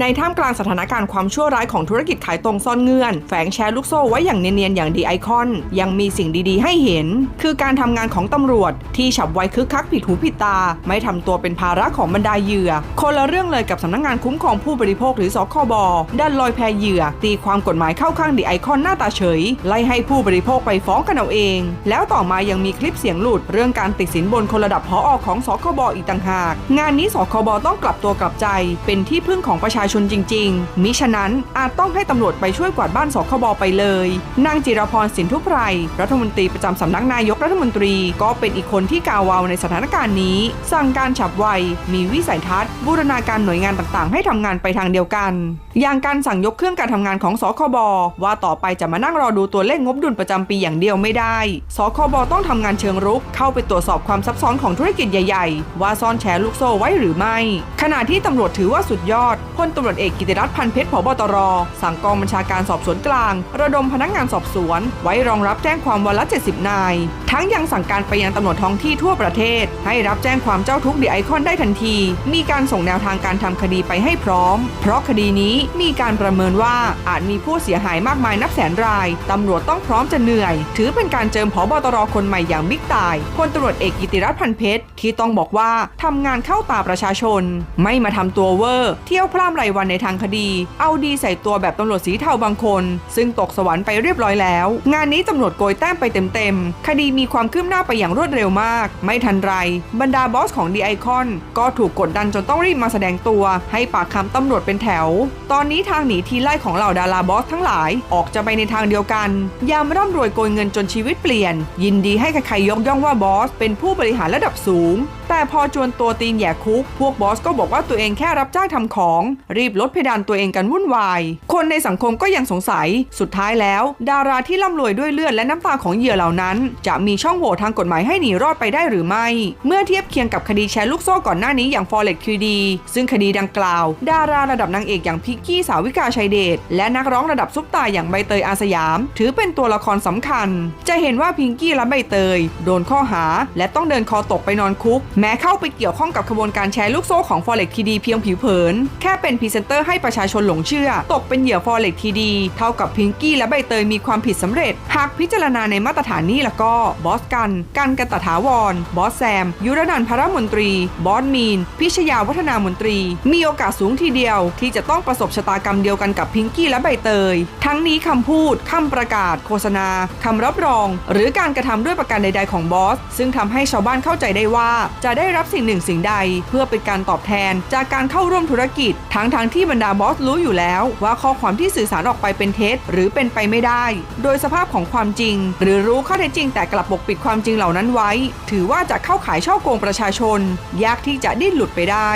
ในท่ามกลางสถานการณ์ความชั่วร้ายของธุรกิจขายตรงซ่อนเงื่อน แฝงแชร์ลูกโซ่ไว้อย่างเนียนๆอย่างดีไอคอน ยังมีสิ่งดีๆ ให้เห็น คือการทำงานของตำรวจ ที่ฉับไวคึกคักผิดหูผิดตา ไม่ทำตัวเป็นภาระของบรรดาเหยื่อ คนละเรื่องเลยกับสำนักงานคุ้มครองผู้บริโภคหรือสคบด้านลอยแพเหยื่อ ตีความกฎหมายเข้าข้างดีไอคอนหน้าตาเฉย ไล่ให้ผู้บริโภคไปฟ้องกันเอาเอง แล้วต่อมายังมีคลิปเสียงหลุด เรื่องการติดสินบนคนระดับพออของสคบอีกต่างหาก งานนี้สคบต้องกลับตัวกลับใจ เป็นที่พึ่งของประชาชนจริง ๆ มิฉะนั้นอาจต้องให้ตำรวจไปช่วยกวาดบ้านสคบไปเลย นางจิรพรสินทุไพรรัฐมนตรีประจำสำนักนายกรัฐมนตรีก็เป็นอีกคนที่กาววาวในสถานการณ์นี้ สั่งการฉับไว มีวิสัยทัศน์ บูรณาการหน่วยงานต่างๆ ให้ทำงานไปทางเดียวกัน อย่างการสั่งยกเครื่องการทำงานของสคบว่าต่อไปจะมานั่งรอดูตัวเลขงบดุลประจำปีอย่างเดียวไม่ได้ สคบต้องทำงานเชิงรุกเข้าไปตรวจสอบความซับซ้อนของธุรกิจใหญ่ ๆ ว่าซ่อนแชร์ลูกโซ่ไว้หรือไม่ ขณะที่ตำรวจถือว่าสุดยอดพลตำรวจเอกกิติรัตน์พันเพชรผบตร สั่งกองบัญชาการสอบสวนกลาง ระดมพนักงานสอบสวน ไว้รองรับแจ้งความวันละ 70 นาย ทั้งยังสั่งการไปยังตำรวจท้องที่ทั่วประเทศ ให้รับแจ้งความเจ้าทุกข์ดีไอคอนได้ทันที มีการส่งแนวทางการทำคดีไปให้พร้อม เพราะคดีนี้มีการประเมินว่าอาจมีผู้เสียหายมากมายนับแสนรายตำรวจต้องพร้อมจะเหนื่อย ถือเป็นการเจิมผบตรคนใหม่อย่างบิ๊กตายพลตำรวจเอกกิติรัตน์พันเพชรที่ต้องบอกว่าทำงานเข้าตาประชาชน ไม่มาทำตัวเวอร์ เที่ยวพร่ำไรวันในทางคดี เอาดีใส่ตัวแบบตำรวจสีเทาบางคน ซึ่งตกสวรรค์ไปเรียบร้อยแล้ว งานนี้ตำรวจโกยแต้มไปเต็มๆ คดีมีความคืบหน้าไปอย่างรวดเร็วมาก ไม่ทันไร บรรดาบอสของดีไอคอนก็ถูกกดดันจนต้องรีบมาแสดงตัว ให้ปากคำตำรวจเป็นแถว ตอนนี้ทางหนีทีไล่ของเหล่าดาราบอสทั้งหลายออกจะไปในทางเดียวกัน ยามร่ำรวยโกยเงินจนชีวิตเปลี่ยน ยินดีให้ใครๆยกย่องว่าบอสเป็นผู้บริหารระดับสูง แต่พอจวนตัวตีนแย่คุก พวกบอสก็บอกว่าตัวเองแค่รับจ้างทำของ รีบลดเพดานตัวเองกันวุ่นวาย คนในสังคมก็ยังสงสัย สุดท้ายแล้ว ดาราที่ร่ำรวยด้วยเลือดและน้ำตาของเหยื่อเหล่านั้น จะมีช่องโหว่ทางกฎหมายให้หนีรอดไปได้หรือไม่ เมื่อเทียบเคียงกับคดีแชร์ลูกโซ่ก่อนหน้านี้อย่าง Forex QD ซึ่งคดีดังกล่าว ดาราระดับนางเอกอย่างพิกกี้สาวิกาชัยเดชและนักร้องระดับซุปตาอย่างใบเตยอาสยาม ถือเป็นตัวละครสำคัญ จะเห็นว่าพิงกี้และใบเตย โดนข้อหา และต้องเดินคอตกไปนอนคุกแม้เข้าไปเกี่ยวข้องกับขบวนการแชร์ลูกโซ่ของ Forex TD เพียงผิวเผิน แค่เป็นพรีเซนเตอร์ให้ประชาชนหลงเชื่อ ตกเป็นเหยื่อ Forex TD เท่ากับพิงกี้และใบเตยมีความผิดสำเร็จ หากพิจารณาในมาตรฐานนี้แล้วก็บอสกัน กันกันตถาวร บอสแซม ยุรนันพระมนตรี บอสมีน พิชยาวัฒนามนตรี มีโอกาสสูงทีเดียว ที่จะต้องประสบชะตากรรมเดียวกันกับพิงกี้และใบเตย ทั้งนี้คำพูดคำประกาศ โฆษณาคำรับรอง หรือการกระทำด้วยประการใด ๆของบอส ซึ่งทำให้ชาวบ้านเข้าใจได้ว่าจะได้รับสิ่งหนึ่งสิ่งใด เพื่อเป็นการตอบแทนจากการเข้าร่วมธุรกิจ ทั้งทางๆที่บรรดาบอสรู้อยู่แล้ว ว่าข้อความที่สื่อสารออกไปเป็นเท็จหรือเป็นไปไม่ได้ โดยสภาพของความจริง หรือรู้ข้อเท็จจริงแต่กลับปกปิดความจริงเหล่านั้นไว้ ถือว่าจะเข้าขายช่อโกงประชาชน ยากที่จะดิ้นหลุดไปได้